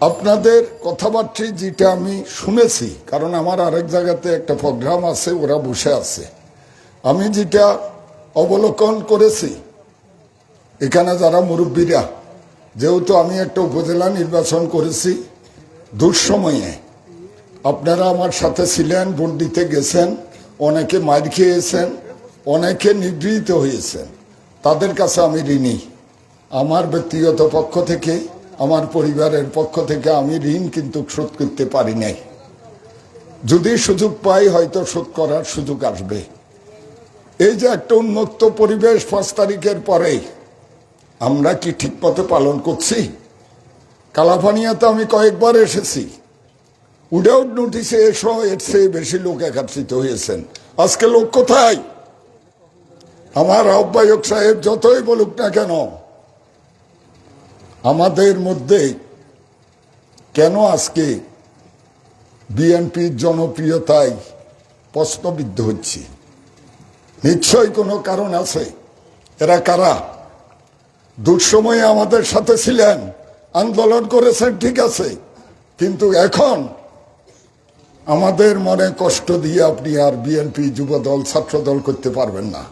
আপনাদের কথাবার্তা যেটা আমি শুনেছি, কারণ আমার আরেক জায়গাতে একটা প্রোগ্রাম আছে, ওরা বসে আছে। আমি যেটা অবলোকন করেছি, এখানে যারা মুরব্বীরা, যেহেতু আমি একটা উপজেলা নির্বাচন করেছি দুঃসময়ে। আপনারা আমার সাথে ছিলেন ভোট দিতে গেছেন, অনেকে মার খেয়েছেন, অনেকে নিগৃহীত হয়েছেন। তাদের কাছে আমি ঋণী। আমার ব্যক্তিগত পক্ষ থেকে আমার পরিবারের পক্ষ থেকে আমি ঋণ কিন্তু শোধ করতে পারি নাই। যদি সুযোগ পাই হয়তো শোধ করার সুযোগ আসবে। এই যে একটা উন্মুক্ত পরিবেশ পাঁচ তারিখের পরে আমরা কি ঠিক মতো পালন করছি? কালাফানিয়াতে আমি কয়েকবার এসেছি। উইদাউট নোটিসে এসো, এর চেয়ে বেশি লোক একত্রিত হয়েছেন। আজকে লোক কোথায়? আমার আহ্বায়ক সাহেব যতই বলুক না কেন আমাদের মধ্যে কেন আজকে বিএনপির জনপ্রিয়তায় প্রশ্নবিদ্ধ হচ্ছে? নিশ্চয়ই কোনো কারণ আছে। এরা কারা? দুঃসময়ে আমাদের সাথে ছিলেন, আন্দোলন করেছেন, ঠিক আছে। কিন্তু এখন আমাদের মনে কষ্ট দিয়ে আপনি আর বিএনপি যুবদল, ছাত্রদল করতে পারবেন না।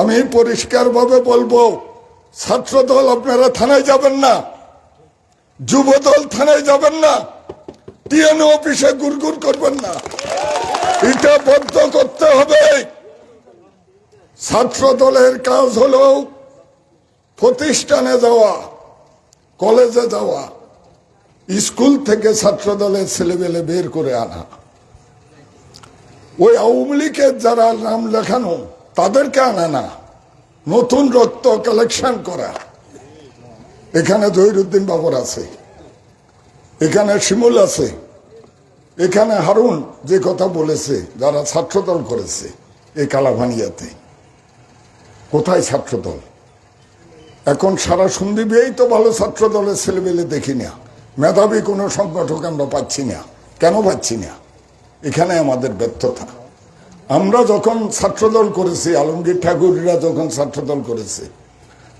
আমি পরিষ্কারভাবে বলব ছাত্রদল আপনারা থানায় যাবেন না, যুবদল থানায় যাবেন না, টিএনও অফিসে গুড়গুড় করবেন না। এটা বন্ধ করতে হবে। ছাত্র দলের কাজ হলো প্রতিষ্ঠানে যাওয়া, কলেজে যাওয়া, স্কুল থেকে ছাত্র দলের ছেলেবেলে বের করে আনা। ওই আওয়ামী লীগের যারা নাম লেখানো, তাদেরকে আনা না। নতুন রক্ত কালেকশন করা। এখানে জহিরুদ্দিন বাবর আছে। এখানে শিমুল আছে। এখানে হারুন যে কথা বলেছে, যারা ছাত্রদল করেছে এই কালাভানিয়াতে। কোথায় ছাত্রদল? এখন সারা সন্দীপেই তো ভালো ছাত্র দলের ছেলেবেলে দেখি না। মেধাবী কোনো সংগঠক আমরা পাচ্ছি না। কেন পাচ্ছি না? এখানে আমাদের ব্যর্থতা। আমরা যখন ছাত্রদল করেছি, আলমগীর ঠাকুররা যখন ছাত্রদল করেছে,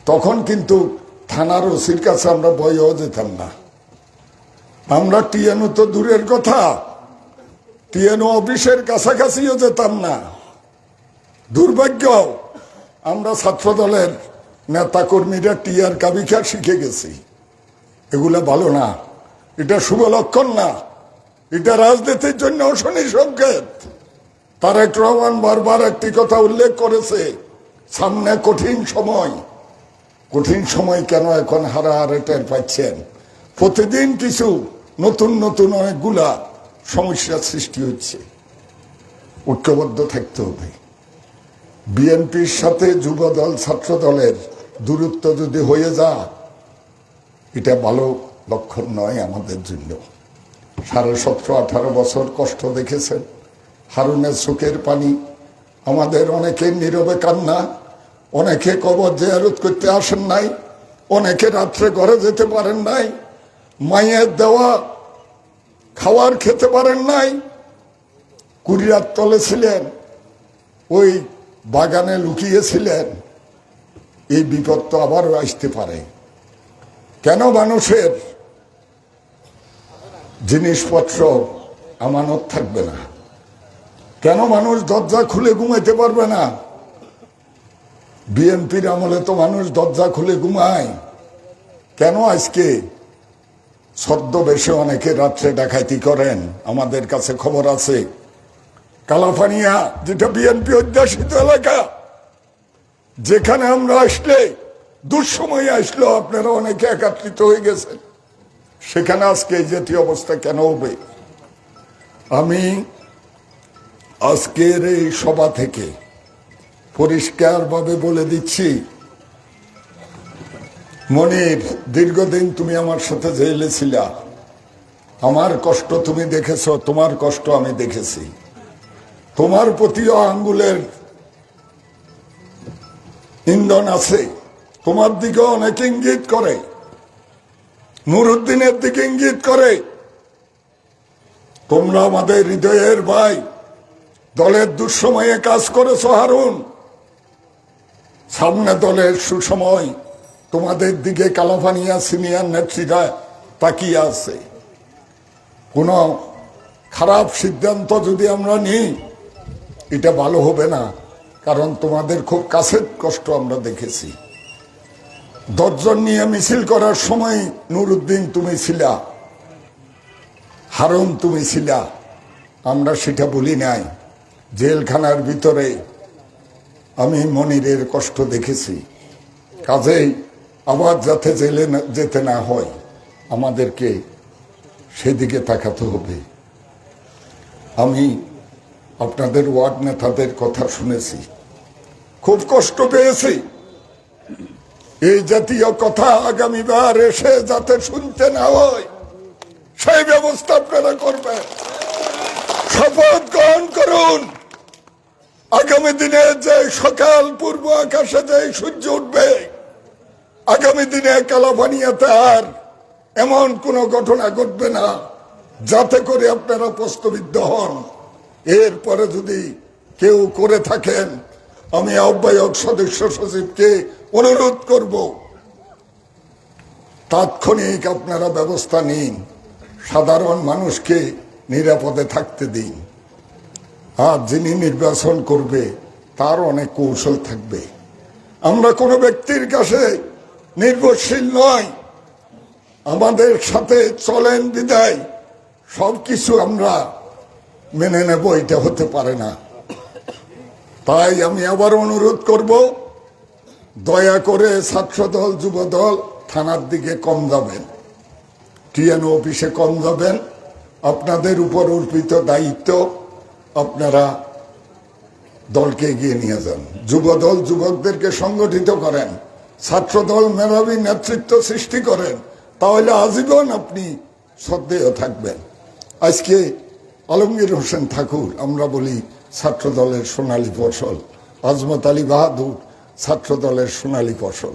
তখন কিন্তু থানার ওসির কাছে আমরা বয়েও যেতাম না। আমরা টিএনও তো দূরের কথা, টিএনও অফিসের কাছাকাছিও যেতাম না। দুর্ভাগ্য আমরা ছাত্রদলের নেতা কর্মীরা টিয়ার কাবিখা শিখে গেছি। এগুলো ভালো না। এটা শুভ লক্ষণ না। এটা রাজনীতির জন্য শনি সংকেত। তারেক রহমান বারবার একটি কথা উল্লেখ করেছে, সামনে কঠিন সময়। কঠিন সময় কেন এখন হারাহারে টের পাচ্ছেন? প্রতিদিন কিছু নতুন নতুন অনেকগুলা সমস্যার সৃষ্টি হচ্ছে। ঐক্যবদ্ধ থাকতে হবে। বিএনপির সাথে যুবদল ছাত্র দলের দূরত্ব যদি হয়ে যা এটা ভালো লক্ষণ নয় আমাদের জন্য। সাড়ে সতেরো আঠারো বছর কষ্ট দেখেছেন। হারুনের চোখের পানি। আমাদের অনেকে নীরবে কান্না, অনেকে কবর জেয়ারত করতে আসেন নাই, অনেকে রাত্রে ঘরে যেতে পারেন নাই, মায়ের দেওয়া খাওয়ার খেতে পারেন নাই। কুড়িয়ার তলে ছিলেন, ওই বাগানে লুকিয়েছিলেন। এই বিপদ তো আবারও আসতে পারে। কেন মানুষের জিনিসপত্র আমানত থাকবে না? কেন মানুষ দরজা খুলে ঘুমাইতে পারবে না? বিএনপির আমলে তো মানুষ দরজা খুলে ঘুমায়। কেন আজকে ছদ্মবেশে অনেকে রাত্রে ডাকাতি করেন? আমাদের কাছে খবর আছে। কালাফানিয়া, যেটা বিএনপি অধ্যাসিত এলাকা, যেখানে আমরা আসলে দুঃসময়ে আসলো আপনারা অনেকে একাত্রিত হয়ে গেছেন। সেখানে আজকে এই জাতীয় অবস্থা কেন হবে? আমি আজকের এই সভা থেকে পরিষ্কারভাবে বলে দিচ্ছি মনির দীর্ঘদিন তুমি আমার সাথে জেলে ছিলা। আমার কষ্ট তুমি দেখেছ, তোমার কষ্ট আমি দেখেছি। তোমার প্রতিও আঙ্গুলের ইন্ধন আছে। তোমার দিকে অনেক ইঙ্গিত করে। নুরুদ্দিনের দিকে ইঙ্গিত করে। তোমরা আমাদের হৃদয়ের ভাই। দলের দুঃসময়ে কাজ করেছ, হারুন। সামনে দলের সুসময় তোমাদের দিকে কালাফানিয়া সিনিয়র নেত্রীরা তাকিয়ে আছে। কোনো খারাপ সিদ্ধান্ত যদি আমরা নিই, এটা ভালো হবে না, কারণ তোমাদের খুব কাছের কষ্ট আমরা দেখেছি। দশজন নিয়ে মিছিল করার সময় নুরুদ্দিন, তুমি ছিলা। হারুন, তুমি ছিলা। আমরা সেটা বলি নাই। জেলখানার ভিতরে আমি মনিরের কষ্ট দেখেছি। কাজেই আবার যাতে জেলে যেতে না হয়, আমাদেরকে সেদিকে তাকাতে হবে। আমি আপনাদের ওয়ার্ড নেতাদের কথা শুনেছি। খুব কষ্ট পেয়েছি। এই জাতীয় কথা আগামীবার এসে যাতে শুনতে না হয়, সেই ব্যবস্থা আপনারা করবেন। শপথ গ্রহণ করুন। আগামী দিনে যে সকাল পূর্ব আকাশে যে সূর্য উঠবে, আগামী দিনে কালাপানিয়াতে আর এমন কোন ঘটনা ঘটবে না, যাতে করে আপনারা প্রস্তবিদ্ধ হন। এরপরে যদি কেউ করে থাকেন, আমি আহ্বায়ক সদস্য সচিবকে অনুরোধ করব, তাৎক্ষণিক আপনারা ব্যবস্থা নিন, সাধারণ মানুষকে নিরাপদে থাকতে দিন। আর যিনি নির্বাচন করবে তার অনেক কৌশল থাকবে। আমরা কোনো ব্যক্তির কাছে নির্ভরশীল নয়। আমাদের সাথে চলেন বিদায়। সব কিছু আমরা মেনে নেব, এটা হতে পারে না। তাই আমি আবার অনুরোধ করব, দয়া করে ছাত্রদল, যুবদল থানার দিকে কম যাবেন। টিএনও অফিসে কম যাবেন। আপনাদের উপর অর্পিত দায়িত্ব আপনারা দলকে এগিয়ে নিয়ে যান। যুবদল যুবকদেরকে সংগঠিত করেন। ছাত্রদল মেধাবী নেতৃত্ব সৃষ্টি করেন। তাহলে আজীবন আপনি শ্রদ্ধেয় থাকবেন। আজকে আলমগীর হোসেন ঠাকুর, আমরা বলি ছাত্রদলের সোনালী ফসল। আজমত আলী বাহাদুর, ছাত্রদলের সোনালী ফসল।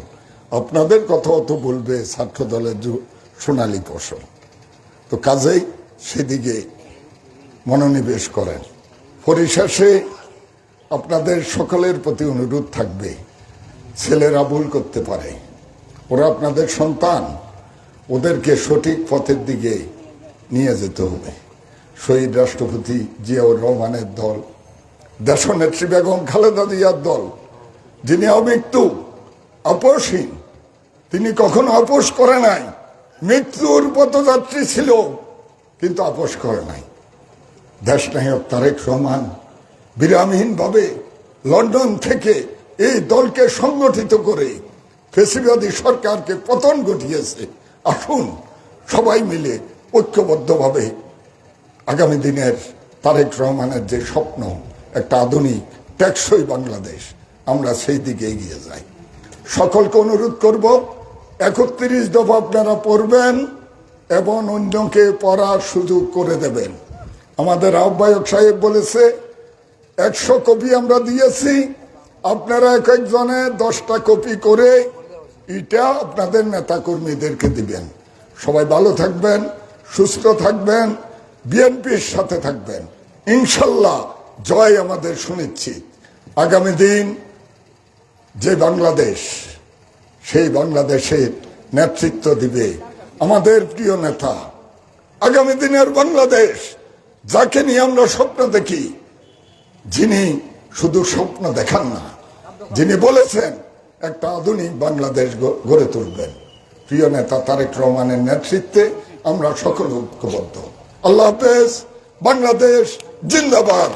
আপনাদের কথা তো বলবে ছাত্রদলের সোনালী ফসল। তো কাজেই সেদিকে মনোনিবেশ করেন। পরিশেষে আপনাদের সকলের প্রতি অনুরোধ থাকবে, ছেলেরা ভুল করতে পারে। ওরা আপনাদের সন্তান, ওদেরকে সঠিক পথের দিকে নিয়ে যেতে হবে। শহীদ রাষ্ট্রপতি জিয়াউর রহমানের দল দেশনেত্রী বেগম খালেদা জিয়ার দল, যিনি অমৃত্যু আপোষহীন তিনি কখনো আপোষ করে নাই। মৃত্যুর পথযাত্রী ছিল, কিন্তু আপোষ করে নাই। দেশ নায়ক তারেক রহমান। বিরামহীনভাবে লন্ডন থেকে এই দলকে সংগঠিত করে ফেসিবাদী সরকারকে পতন ঘটিয়েছে। আসুন সবাই মিলে ঐক্যবদ্ধভাবে আগামী দিনের তারেক রহমানের যে স্বপ্ন, একটা আধুনিক, টেকসই বাংলাদেশ, আমরা সেই দিকে এগিয়ে যাই। সকলকে অনুরোধ করব, একত্রিশ দফা আপনারা পড়বেন এবং অন্যকে পড়ার সুযোগ করে দেবেন। আমাদের আহ্বায়ক সাহেব বলেছে, একশো কপি আমরা দিয়েছি, আপনারা এক একজনে দশটা কপি করে এটা আপনাদের নেতাকর্মীদেরকে দিবেন। সবাই ভালো থাকবেন, সুস্থ থাকবেন, বিএনপির সাথে থাকবেন। ইনশাল্লাহ জয় আমাদের সুনিশ্চিত। আগামী দিন যে বাংলাদেশ, সেই বাংলাদেশের নেতৃত্ব দিবে আমাদের প্রিয় নেতা। আগামী দিনের বাংলাদেশ যাকে নিয়ে আমরা স্বপ্ন দেখি, যিনি শুধু স্বপ্ন দেখান না, যিনি বলেছেন, একটা আধুনিক বাংলাদেশ গড়ে তুলবেন। প্রিয় নেতা তারেক রহমানের নেতৃত্বে আমরা সকল ঐক্যবদ্ধ। আল্লাহ হাফেজ, বাংলাদেশ জিন্দাবাদ।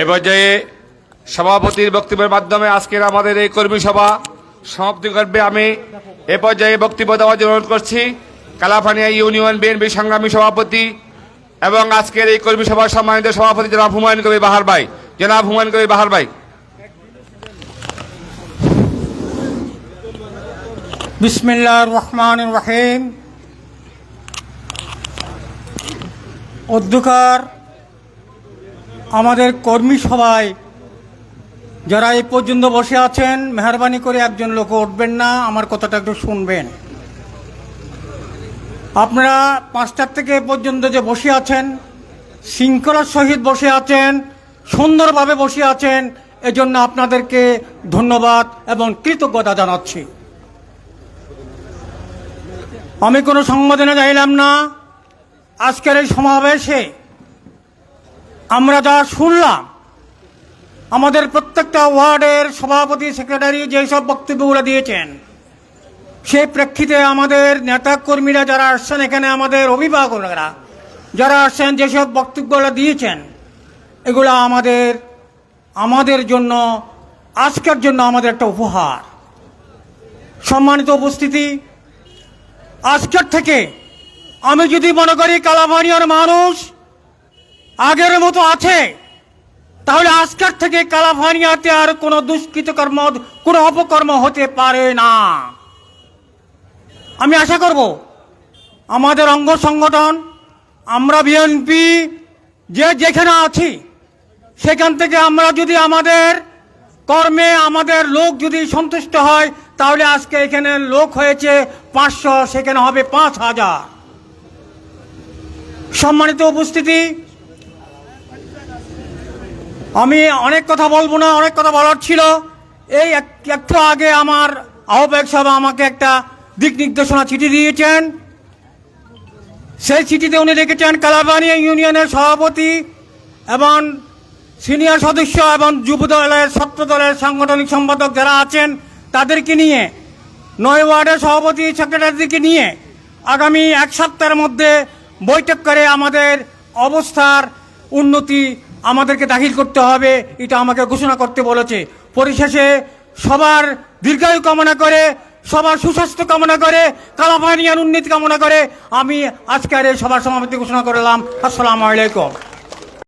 এই পর্যায়ে সভাপতির বক্তব্যের মাধ্যমে আজকের আমাদের এই কর্মী সভা সমাপ্তি করবে আমি এ পর্যায়ে বক্তব্য দেওয়ার জন্য অনুরোধ করছি। কালাফানিয়া ইউনিয়ন বিএনপি সংগ্রামী সভাপতি এবং আজকের এই কর্মী সভার সম্মানিত সভাপতি জনাব হুমায়ুন কবি বাহার ভাই। জনাব হুমায়ুন কবি বাহার ভাই। বিসমিল্লাহ রহমান রহিম। অধ্যকার, আমাদের কর্মী সভায় যারা এই পর্যন্ত বসে আছেন, মেহরবানি করে একজন লোক উঠবেন না, আমার কথাটা একটু শুনবেন। আপনারা পাঁচটার থেকে পর্যন্ত যে বসে আছেন, শৃঙ্খলার সহিত বসে আছেন, সুন্দরভাবে বসে আছেন, এজন্য আপনাদেরকে ধন্যবাদ এবং কৃতজ্ঞতা জানাচ্ছি। আমি কোনো সংবোধনে চাইলাম না। আজকের এই সমাবেশে আমরা যা শুনলাম আমাদের প্রত্যেকটা ওয়ার্ডের সভাপতি, সেক্রেটারি যেসব বক্তব্যগুলো দিয়েছেন, সেই প্রেক্ষিতে আমাদের নেতা কর্মীরা যারা আসছেন এখানে, আমাদের অভিভাবকরা যারা আসছেন, যেসব বক্তব্যগুলো দিয়েছেন, এগুলো আমাদের আমাদের জন্য, আজকের জন্য আমাদের একটা উপহার। সম্মানিত উপস্থিতি, আজকের থেকে আমি যদি মনে করি কালাভানিয়ার মানুষ আগের মতো আছে তাহলে আজকের থেকে কালাভানিয়াতে আর কোনো দুষ্কৃতকর্ম, কোনো অপকর্ম হতে পারে না। আমি আশা করব, আমাদের অঙ্গ সংগঠন, আমরা বিএনপি যে যেখানে আছি, সেখান থেকে আমরা যদি আমাদের কর্মে আমাদের লোক যদি সন্তুষ্ট হয়, তাহলে আজকে এখানে লোক হয়েছে পাঁচশো, সেখানে হবে পাঁচ হাজার। সম্মানিত উপস্থিতি আমি অনেক কথা বলব না, অনেক কথা বলার ছিল। এই এক- একটু আগে আমার আহ্বায়ক সভা আমাকে একটা দিক নির্দেশনা চিঠি দিয়েছেন। সেই চিঠিতে উনি লিখেছেন কালাবানিয়া ইউনিয়নের সভাপতি এবং সিনিয়র সদস্য এবং যুব দলের, ছাত্র দলের সাংগঠনিক সম্পাদক যারা আছেন, তাদেরকে নিয়ে, নয় ওয়ার্ডের সভাপতি, সেক্রেটারিকে নিয়ে আগামী এক সপ্তাহের মধ্যে বৈঠক করে আমাদের অবস্থার উন্নতি আমাদেরকে দাখিল করতে হবে, এটা আমাকে ঘোষণা করতে বলেছে। পরিশেষে সবার দীর্ঘায়ু কামনা করে, সবার সুস্বাস্থ্য কামনা করে কালাফানিয়ান উন্নতি কামনা করে আমি আজকের সবার সমাপ্তি ঘোষণা করলাম। আসসালামু আলাইকুম।